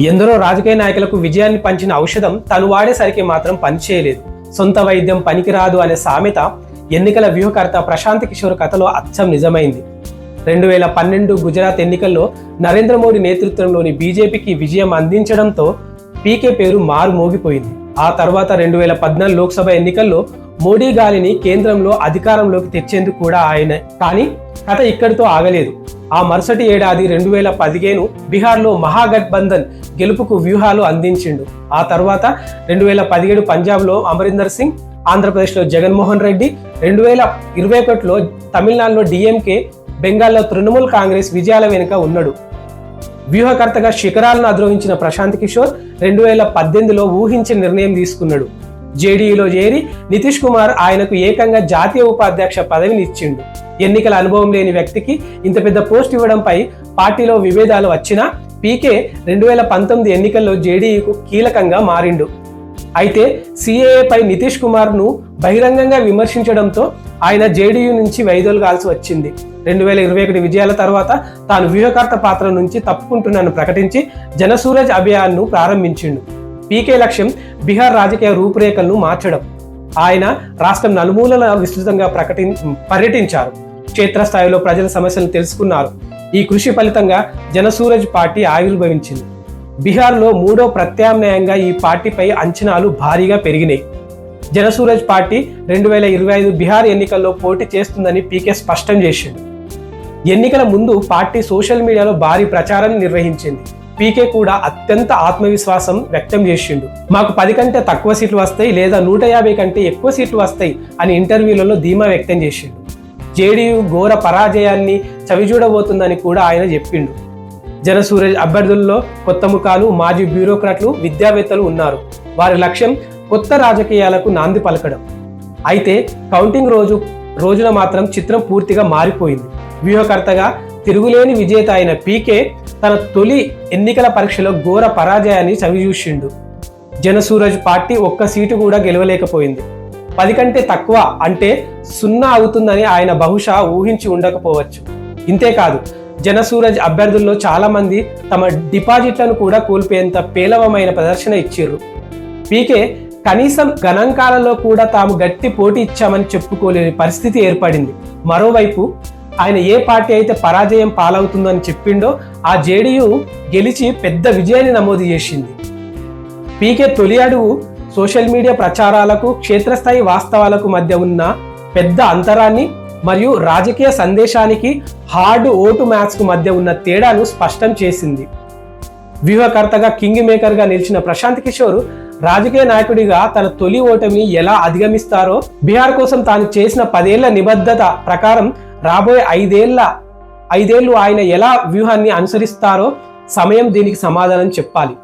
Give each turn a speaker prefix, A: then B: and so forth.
A: ఎందరో రాజకీయ నాయకులకు విజయాన్ని పంచిన ఔషధం తను వాడేసరికి మాత్రం పనిచేయలేదు. సొంత వైద్యం పనికిరాదు అనే సామెత ఎన్నికల వ్యూహకర్త ప్రశాంత్ కిషోర్ కథలో అచ్చం నిజమైంది. రెండు వేల పన్నెండు గుజరాత్ ఎన్నికల్లో నరేంద్ర మోడీ నేతృత్వంలోని బీజేపీకి విజయం అందించడంతో పీకే పేరు మారు మోగిపోయింది. ఆ తర్వాత రెండు వేల పద్నాలుగు లోక్సభ ఎన్నికల్లో మోడీ గాలిని కేంద్రంలో అధికారంలోకి తెచ్చేందుకు కూడా ఆయన కానీ కథ ఇక్కడితో ఆగలేదు. ఆ మరుసటి ఏడాది రెండు వేల పదిహేను బీహార్లో మహాగఠబంధన్ గెలుపుకు వ్యూహాలు అందించిండు. ఆ తర్వాత రెండు వేల పదిహేడు పంజాబ్లో అమరీందర్ సింగ్ ఆంధ్రప్రదేశ్లో జగన్మోహన్ రెడ్డి రెండు వేల ఇరవై ఒకటిలో తమిళనాడులో డిఎంకే బెంగాల్లో తృణమూల్ కాంగ్రెస్ విజయాల వెనుక ఉన్నాడు. వ్యూహకర్తగా శిఖరాలను అధిరోహించిన ప్రశాంత్ కిషోర్ రెండు వేల పద్దెనిమిదిలో ఊహించిన నిర్ణయం తీసుకున్నాడు. జేడీయూలో చేరి నితీష్ కుమార్ ఆయనకు ఏకంగా జాతీయ ఉపాధ్యక్ష పదవిని ఇచ్చిండు ఎన్నికల అనుభవం లేని వ్యక్తికి ఇంత పెద్ద పోస్ట్ ఇవ్వడంపై పార్టీలో విభేదాలు వచ్చినా పీకే రెండు వేల పంతొమ్మిది ఎన్నికల్లో జేడీయూకు కీలకంగా మారిండు. అయితే సిఏఏపై నితీష్ కుమార్ను బహిరంగంగా విమర్శించడంతో ఆయన జేడీయూ నుంచి వైదొలగాల్సి వచ్చింది. రెండు వేల ఇరవై ఒకటి విజయాల తర్వాత తాను వ్యూహకర్త పాత్ర నుంచి తప్పుకుంటున్నాను ప్రకటించి జనసూరజ్ అభియాన్ను ప్రారంభించిండు. పీకే లక్ష్యం బీహార్ రాజకీయ రూపురేఖలను మార్చడం. ఆయన రాష్ట్రం నలుమూలల విస్తృతంగా ప్రకటి పర్యటించారు. క్షేత్రస్థాయిలో ప్రజల సమస్యలను తెలుసుకున్నారు. ఈ కృషి ఫలితంగా జనసూరజ్ పార్టీ ఆవిర్భవించింది. బీహార్లో మూడో ప్రత్యామ్నాయంగా ఈ పార్టీపై అంచనాలు భారీగా పెరిగినాయి. జనసూరజ్ పార్టీ రెండు వేల ఇరవై ఐదు బీహార్ ఎన్నికల్లో పోటీ చేస్తుందని పీకే స్పష్టం చేసింది. ఎన్నికల ముందు పార్టీ సోషల్ మీడియాలో భారీ ప్రచారం నిర్వహించింది. పీకే కూడా అత్యంత ఆత్మవిశ్వాసం వ్యక్తం చేసిండు. మాకు పది కంటే తక్కువ సీట్లు వస్తాయి లేదా నూట యాభై కంటే ఎక్కువ సీట్లు వస్తాయి అని ఇంటర్వ్యూలలో ధీమా వ్యక్తం చేసిండు. జేడీయూ ఘోర పరాజయాన్ని చవిచూడబోతుందని కూడా ఆయన చెప్పిండు. జనసూరజ్ అభ్యర్థుల్లో కొత్త ముఖాలు మాజీ బ్యూరోక్రాట్లు విద్యావేత్తలు ఉన్నారు. వారి లక్ష్యం కొత్త రాజకీయాలకు నాంది పలకడం. అయితే కౌంటింగ్ రోజు రోజున మాత్రం చిత్రం పూర్తిగా మారిపోయింది. వ్యూహకర్తగా తిరుగులేని విజేత అయిన పీకే తన తొలి ఎన్నికల పరీక్షలో ఘోర పరాజయాన్ని చవిచూసిండు. జనసూరజ్ పార్టీ ఒక్క సీటు కూడా గెలవలేకపోయింది. పది కంటే తక్కువ అంటే సున్నా అవుతుందని ఆయన బహుశా ఊహించి ఉండకపోవచ్చు. ఇంతేకాదు జనసూరజ్ అభ్యర్థుల్లో చాలామంది తమ డిపాజిట్లను కూడా కోల్పోయేంత పేలవమైన ప్రదర్శన ఇచ్చిర్రు పీకే కనీసం గణాంకాలలో కూడా తాము గట్టి పోటీ ఇచ్చామని చెప్పుకోలేని పరిస్థితి ఏర్పడింది. మరోవైపు ఆయన ఏ పార్టీ అయితే పరాజయం పాలవుతుందని చెప్పిండో ఆ జేడీయూ గెలిచి పెద్ద విజయాన్ని నమోదు చేసింది. పీకే తొలి అడుగు సోషల్ మీడియా ప్రచారాలకు క్షేత్రస్థాయి వాస్తవాలకు మధ్య ఉన్న పెద్ద అంతరాన్ని మరియు రాజకీయ సందేశానికి హార్డ్ ఓటు మ్యాచ్కు మధ్య ఉన్న తేడాను స్పష్టం చేసింది. వ్యూహకర్తగా కింగ్ మేకర్గా నిలిచిన ప్రశాంత్ కిషోర్ రాజకీయ నాయకుడిగా తన తొలి ఓటమిని ఎలా అధిగమిస్తారో బీహార్ కోసం తాను చేసిన పదేళ్ళ నిబద్ధత ప్రకారం రాబోయే ఐదేళ్ళ ఐదేళ్ళు ఆయన ఎలా వ్యూహాన్ని అనుసరిస్తారో సమయం దీనికి సమాధానం చెప్పాలి.